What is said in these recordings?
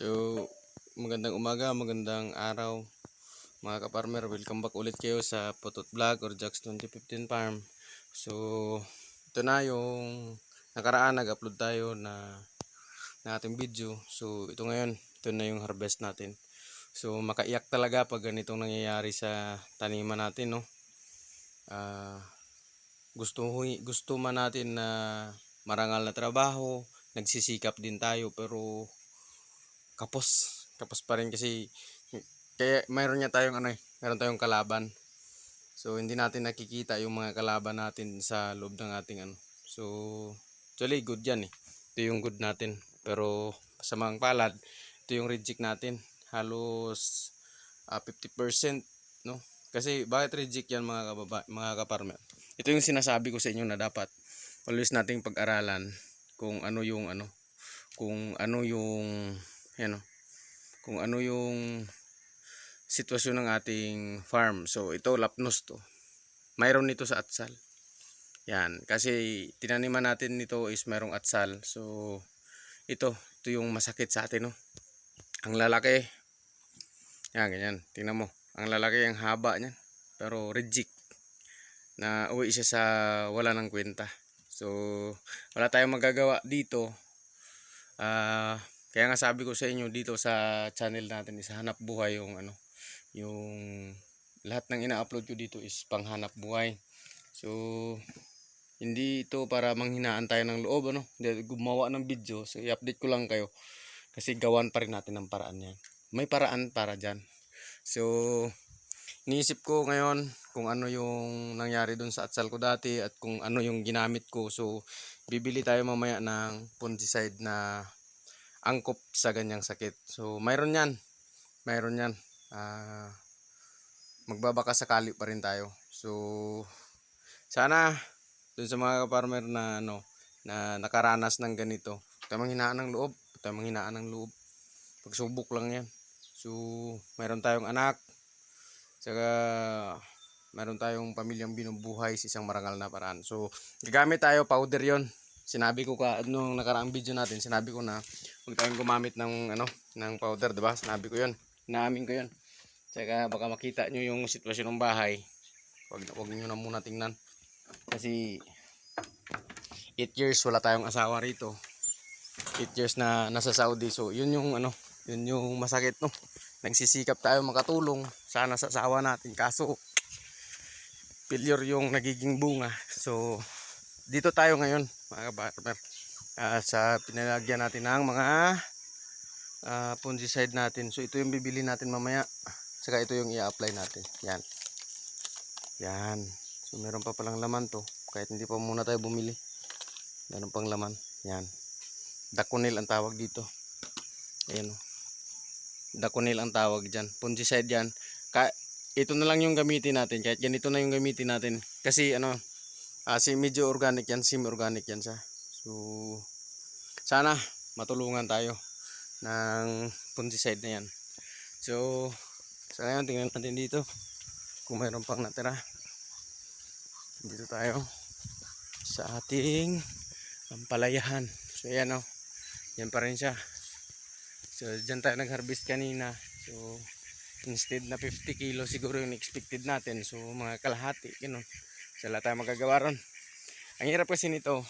So, magandang umaga, magandang araw mga kaparmer. Welcome back ulit kayo sa Potot Vlog or Jax 2015 Farm. So, ito na yung nakaraan nag-upload tayo na na ating video. So, ito ngayon, ito na yung harvest natin. So, makaiyak talaga pag ganitong nangyayari sa taniman natin, no? Ah, gusto gusto man natin na marangal na trabaho, nagsisikap din tayo pero kapos. Kapos pa rin kasi kaya mayroon niya tayong ano eh mayroon tayong kalaban. So hindi natin nakikita yung mga kalaban natin sa loob ng ating ano. So actually good yan eh. Ito yung good natin. Pero sa mga palad ito yung reject natin. Halos ah, 50% no? Kasi bakit reject yan mga kababa, mga kaparmer ito yung sinasabi ko sa inyo na dapat always nating pag-aralan kung ano yung ano kung ano yung ano kung ano yung sitwasyon ng ating farm. So ito lapnos to. Mayroon nito sa atsal. Yan, kasi tinaniman natin nito is mayroong atsal. So ito, ito yung masakit sa atin no. Ang lalaki. Yan, ganyan. Tingnan mo. Ang lalaki ang haba niyan. Pero reject. Na uwi siya sa wala ng kwenta. So wala tayong magagawa dito. Ah, kaya nga sabi ko sa inyo dito sa channel natin is hanap buhay yung ano, yung lahat ng ina-upload ko dito is panghanap buhay. So hindi ito para manghinaan tayo ng loob ano, hindi gumawa ng video. So i-update ko lang kayo kasi gawan pa rin natin ng paraan yan. May paraan para diyan. So iniisip ko ngayon kung ano yung nangyari dun sa atsal ko dati at kung ano yung ginamit ko. So bibili tayo mamaya ng fungicide na angkop sa ganyang sakit. So, mayroon yan. Mayroon yan. Ah, magbabaka sakali pa rin tayo. So, sana dun sa mga farmer na ano na nakaranas ng ganito, tamang hinaan ng loob, tamang hinaan ng loob. Pagsubok lang yan. So, mayroon tayong anak. Saka mayroon tayong pamilyang binubuhay sa isang marangal na paraan. So, gagamit tayo powder 'yon. Sinabi ko ka nung nakaraang video natin, sinabi ko na huwag tayong gumamit ng ano, ng powder, 'di ba? Sinabi ko 'yon. Naamin ko 'yon. Tsaka baka makita nyo yung sitwasyon ng bahay. Huwag huwag niyo na muna tingnan. Kasi 8 years wala tayong asawa rito. 8 years na nasa Saudi. So, yun yung ano, yun yung masakit no. Nagsisikap tayo makatulong sana sa asawa natin. Kaso failure yung nagiging bunga. So, dito tayo ngayon mga farmer Ah, sa pinalagyan natin ng mga uh, fungicide natin. So, ito yung bibili natin mamaya. Saka ito yung i-apply natin. Yan. Yan. So, meron pa palang laman to. Kahit hindi pa muna tayo bumili. Meron pang laman. Yan. Daconil ang tawag dito. Ayan o. Daconil ang tawag dyan. Fungicide yan. Ka ito na lang yung gamitin natin. Kahit ganito na yung gamitin natin. Kasi ano, ah, si medyo organic yan. Semi-organic yan siya. So, sana matulungan tayo ng fungicide na yan. So, sa ngayon, tingnan natin dito kung mayroon pang natira. Dito tayo sa ating pampalayahan. So, yan o. Yan pa rin siya. So, dyan tayo nag-harvest kanina. So, instead na 50 kilo siguro yung expected natin. So, mga kalahati. Ganun. So, wala tayo magagawa ron. Ang hirap kasi nito,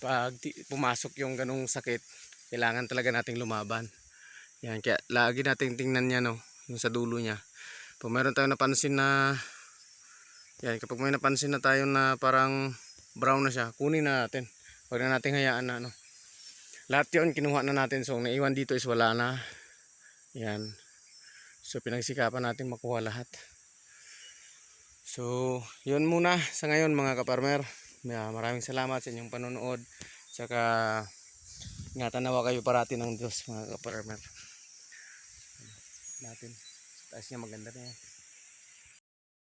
pag pumasok yung ganong sakit, kailangan talaga nating lumaban. Yan, kaya lagi nating tingnan niya, no, yung sa dulo niya. Pag mayroon tayong napansin na, yan, kapag may napansin na tayo na parang brown na siya, kunin na natin. Huwag na natin hayaan na, ano. Lahat yun, kinuha na natin. So, ang naiwan dito is wala na. Yan. So, pinagsikapan natin makuha lahat. So, yun muna sa ngayon mga kaparmer. Maraming salamat sa inyong panonood. Tsaka ingatan nawa kayo parati ng Diyos mga kaparmer. Natin. Taas niya maganda na yan.